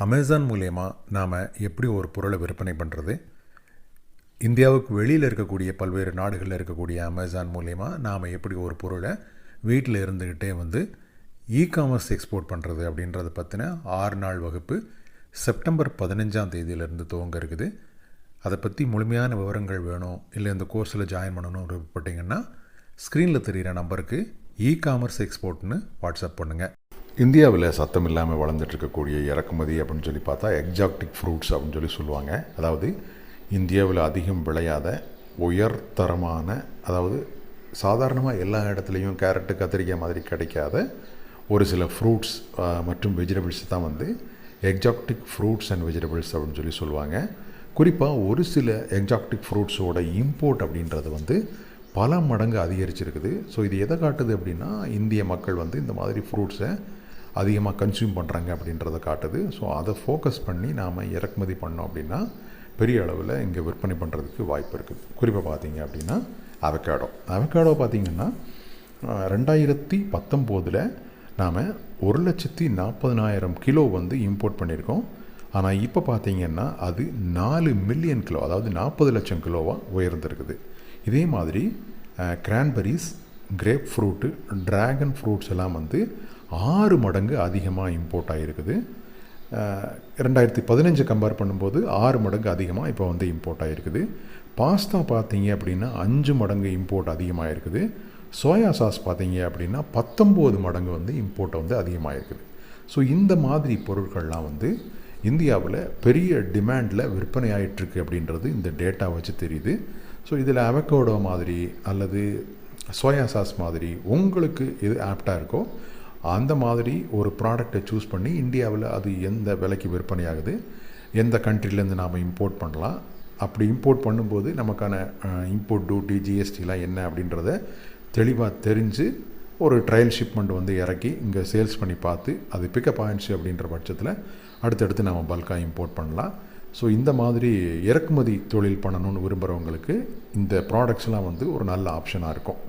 Amazon மூலயமா நாம் எப்படி ஒரு பொருளை விற்பனை பண்ணுறது இந்தியாவுக்கு வெளியில் இருக்கக்கூடிய பல்வேறு நாடுகளில் இருக்கக்கூடிய அமேசான் மூலயமா நாம் எப்படி ஒரு பொருளை வீட்டில் இருந்துக்கிட்டே வந்து இ காமர்ஸ் எக்ஸ்போர்ட் பண்ணுறது அப்படின்றத பற்றின ஆறு நாள் வகுப்பு செப்டம்பர் பதினஞ்சாம் தேதியிலேருந்து துவங்க இருக்குது. அதை பற்றி முழுமையான விவரங்கள் வேணும் இல்லை இந்த கோர்ஸில் ஜாயின் பண்ணணும் விருப்பப்பட்டிங்கன்னா ஸ்க்ரீனில் தெரிகிற நம்பருக்கு இ காமர்ஸ் எக்ஸ்போர்ட்னு வாட்ஸ்அப் பண்ணுங்கள் இந்தியாவில் சத்தம் இல்லாமல் வளர்ந்துட்டு இருக்கக்கூடிய இறக்குமதி அப்படின்னு சொல்லி பார்த்தா எக்ஸாக்டிக் ஃப்ரூட்ஸ் அப்படின்னு சொல்லி சொல்லுவாங்க. அதாவது இந்தியாவில் அதிகம் விளையாத உயர்தரமான அதாவது சாதாரணமாக எல்லா இடத்துலையும் கேரட்டு கத்திரிக்காய் மாதிரி கிடைக்காத ஒரு சில ஃப்ரூட்ஸ் மற்றும் வெஜிடபிள்ஸ் தான் வந்து எக்ஸாக்டிக் ஃப்ரூட்ஸ் அண்ட் வெஜிடபிள்ஸ் அப்படின்னு சொல்லி சொல்லுவாங்க. குறிப்பாக ஒரு சில எக்ஸாக்டிக் ஃப்ரூட்ஸோட இம்போர்ட் அப்படின்றது வந்து பல மடங்கு அதிகரிச்சிருக்குது. ஸோ இது எதை காட்டுது அப்படின்னா இந்திய மக்கள் வந்து இந்த மாதிரி ஃப்ரூட்ஸை அதிகமாக கன்சியூம் பண்ணுறாங்க அப்படின்றத காட்டுது. ஸோ அதை ஃபோக்கஸ் பண்ணி நாம் இறக்குமதி பண்ணோம் அப்படின்னா பெரிய அளவில் இங்கே விற்பனை பண்ணுறதுக்கு வாய்ப்பு இருக்குது. குறிப்பாக பார்த்தீங்க அப்படின்னா அவகேடோ அவகேடோ பார்த்திங்கன்னா ரெண்டாயிரத்தி பத்தொம்போதில் நாம் ஒரு லட்சத்தி நாற்பதனாயிரம் கிலோ வந்து இம்போர்ட் பண்ணியிருக்கோம். ஆனால் இப்போ பார்த்தீங்கன்னா அது நாலு மில்லியன் கிலோ அதாவது நாற்பது லட்சம் கிலோவாக உயர்ந்திருக்குது. இதே மாதிரி cranberries grape fruit dragon fruits எல்லாம் வந்து ஆறு மடங்கு அதிகமாக இம்போர்ட் ஆகிருக்குது ரெண்டாயிரத்தி பதினஞ்சு கம்பேர் பண்ணும்போது ஆறு மடங்கு அதிகமாக இப்போ வந்து இம்போர்ட் ஆகிருக்குது பாஸ்தா பார்த்தீங்க அப்படின்னா அஞ்சு மடங்கு இம்போர்ட் அதிகமாக இருக்குது சோயா சாஸ் பார்த்தீங்க அப்படின்னா பத்தொம்போது மடங்கு வந்து இம்போர்ட் வந்து அதிகமாக இருக்குது ஸோ இந்த மாதிரி பொருட்கள்லாம் வந்து இந்தியாவில் பெரிய டிமாண்டில் விற்பனை ஆகிட்டுருக்கு அப்படின்றது இந்த டேட்டா வச்சு தெரியுது. ஸோ இதில் அவக்கோடோ மாதிரி அல்லது சோயா சாஸ் மாதிரி உங்களுக்கு எது ஆப்டாக இருக்கோ அந்த மாதிரி ஒரு ப்ராடக்டை சூஸ் பண்ணி இந்தியாவில் அது எந்த விலைக்கு விற்பனை ஆகுது எந்த கண்ட்ரிலேருந்து நாம் இம்போர்ட் பண்ணலாம் அப்படி இம்போர்ட் பண்ணும்போது நமக்கான இம்போர்ட் டியூட்டி ஜிஎஸ்டிலாம் என்ன அப்படின்றத தெளிவாக தெரிஞ்சு ஒரு ட்ரையல் ஷிப்மெண்ட் வந்து இறக்கி இங்கே சேல்ஸ் பண்ணி பார்த்து அது பிக்கப் ஆயிடுச்சு அப்படின்ற பட்சத்தில் அடுத்தடுத்து நம்ம பல்காக இம்போர்ட் பண்ணலாம். ஸோ இந்த மாதிரி இறக்குமதி தொழில் பண்ணணும்னு விரும்புகிறவங்களுக்கு இந்த ப்ராடக்ட்ஸ்லாம் வந்து ஒரு நல்ல ஆப்ஷனாக இருக்கும்.